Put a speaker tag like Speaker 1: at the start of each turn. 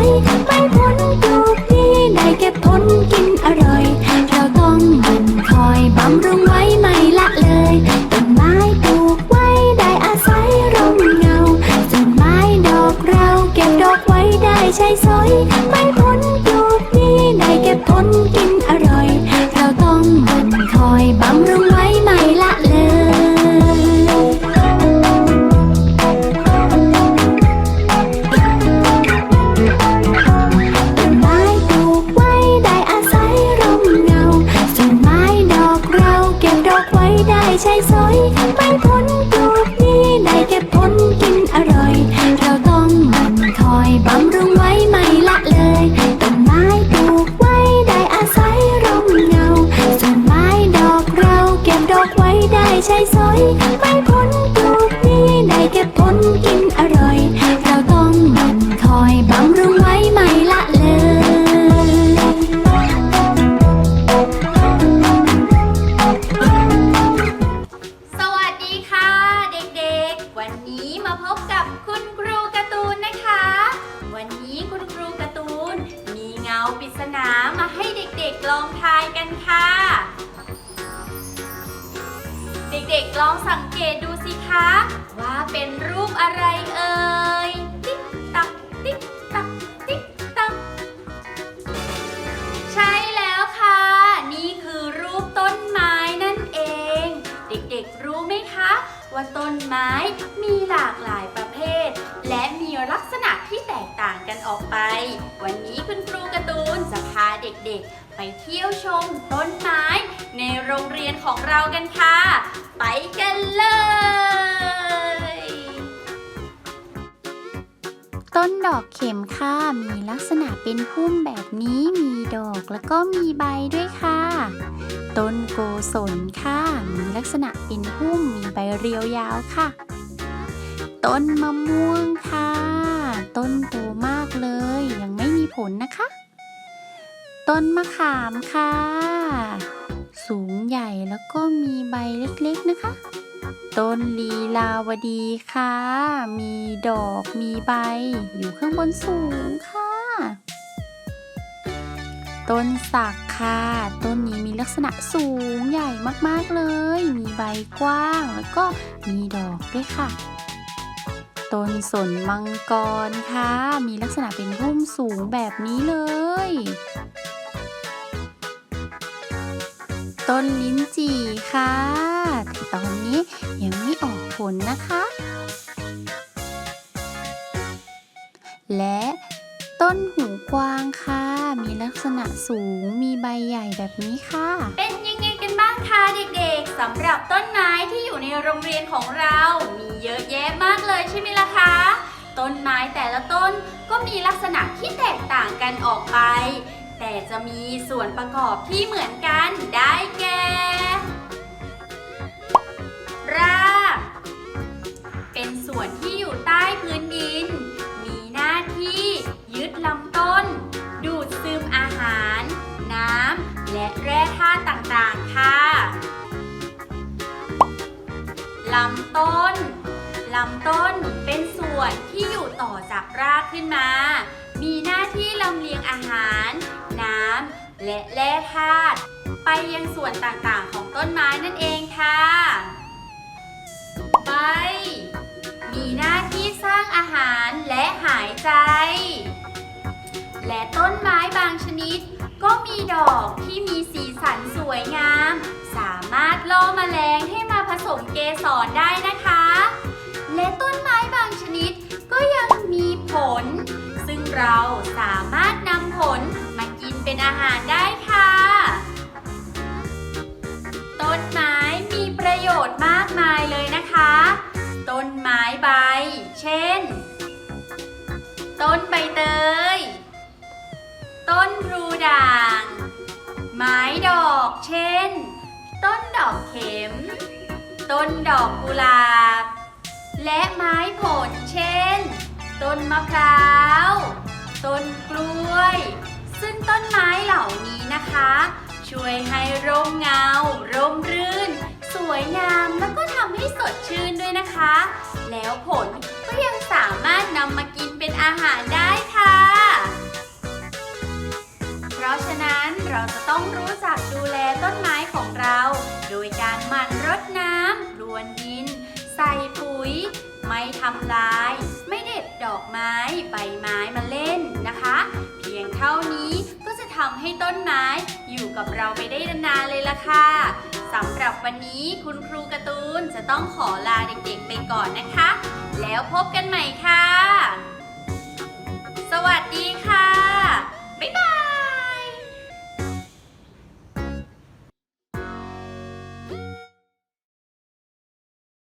Speaker 1: อยไม่พ้นปลูกดีได้เก็บผลกินอร่อย เราต้องมันคอยบำรุงไว้ไม่ละเลยต้นไม้ปลูกไว้ได้อาศัยร่มเงาต้นไม้ดอกเราเก็บดอกไว้ได้ใช้สอยไม่ ไว้ได้ใช้สอยไม่พ้นปลูกนี้ได้เก็บผลกินอร่อย เราต้องมันคอยบำรุงไว้ไม่ละเลยต้นไม้ปลูกไว้ได้อาศัยร่มเงาส่วนไม้ดอกเราเก็บดอกไว้ได้ใช้สอย เด็
Speaker 2: กๆลองสังเกตดูสิคะ ว่าเป็นรูปอะไรเอ่ย ติ๊กตักติ๊กตักติ๊กตักใช่แล้วค่ะ นี่คือรูปต้นไม้นั่นเอง เด็กๆรู้ไหมคะ ว่าต้นไม้มีหลากหลายประเภท และมีลักษณะที่แตกต่างกันออกไป วันนี้คุณครูการ์ตูนจะพาเด็กๆ ไปเที่ยวชมต้นไม้ในโรงเรียนของเรากันค่ะ ไปกันเลย
Speaker 3: ต้นดอกเข็มค่ะ มีลักษณะเป็นพุ่มแบบนี้มีดอกแล้วก็มีใบด้วยค่ะ ต้นโกศลค่ะ มีลักษณะเป็นพุ่มมีใบเรียวยาวค่ะ ต้นมะม่วงค่ะ ต้นโตมากเลย ยังไม่มีผลนะคะ ต้นมะขามค่ะ สูงใหญ่แล้วก็มีใบเล็กๆนะคะ ต้นลีลาวดีค่ะ มีดอกมีใบอยู่ข้างบนสูงค่ะ ต้นสักค่ะ ต้นนี้มีลักษณะสูงใหญ่มากๆเลย มีใบกว้างแล้วก็มีดอกด้วยค่ะต้นสนมังกรค่ะ มีลักษณะเป็นพุ่มสูงแบบนี้เลย ต้นลิ้นจี่ค่ะแต่ตอนนี้ยังไม่ออกผลนะคะ และต้นหูกวางค่ะ มีลักษณะสูง มีใบใหญ่แบบนี้ค่ะ
Speaker 2: เป็นยังไงกันบ้างคะเด็กๆสำหรับต้นไม้ที่อยู่ในโรงเรียนของเรา มีเยอะแยะมากเลยใช่ไหมล่ะคะ ต้นไม้แต่ละต้นก็มีลักษณะที่แตกต่างกันออกไป แต่จะมีส่วนประกอบที่เหมือนกันได้แก่ ราก เป็นส่วนที่อยู่ใต้พื้นดิน มีหน้าที่ยึดลำต้น ดูดซึมอาหาร น้ำ และแร่ธาตุต่างๆ ค่ะ ลำต้น ลำต้นเป็นส่วนที่อยู่ต่อจากรากขึ้นมา มีหน้าที่ลำเลียงอาหาร น้ำและแร่ธาตุไปยังส่วนต่างๆของต้นไม้นั่นเองค่ะ ใบ มีหน้าที่สร้างอาหารและหายใจ และต้นไม้บางชนิด ก็มีดอกที่มีสีสันสวยงาม สามารถล่อแมลงให้มาผสมเกสรได้นะคะ อาหารได้ค่ะ ต้นไม้มีประโยชน์มากมายเลยนะคะ ต้นไม้ใบ เช่น ต้นใบเตย ต้นพลูด่าง ไม้ดอก เช่น ต้นดอกเข็ม ต้นดอกกุหลาบ และไม้ผล เช่น ต้นมะพร้าว ต้นกล้วย ซึ่งต้นไม้เหล่านี้นะคะ ช่วยให้ร่มเงา ร่มรื่น สวยงามแล้วก็ทำให้สดชื่นด้วยนะคะ แล้วผลก็ยังสามารถนำมากินเป็นอาหารได้ค่ะ เพราะฉะนั้นเราจะต้องรู้จักดูแลต้นไม้ของเราำให้ต้นไม้อยู่กับเราไปได้นานๆเลยล่ะค่ะสำหรับวันนี้คุณครูการ์ตูนจะต้องขอลาเด็กๆไปก่อนนะคะ แล้วพบกันใหม่ค่ะสวัสดีค่ะ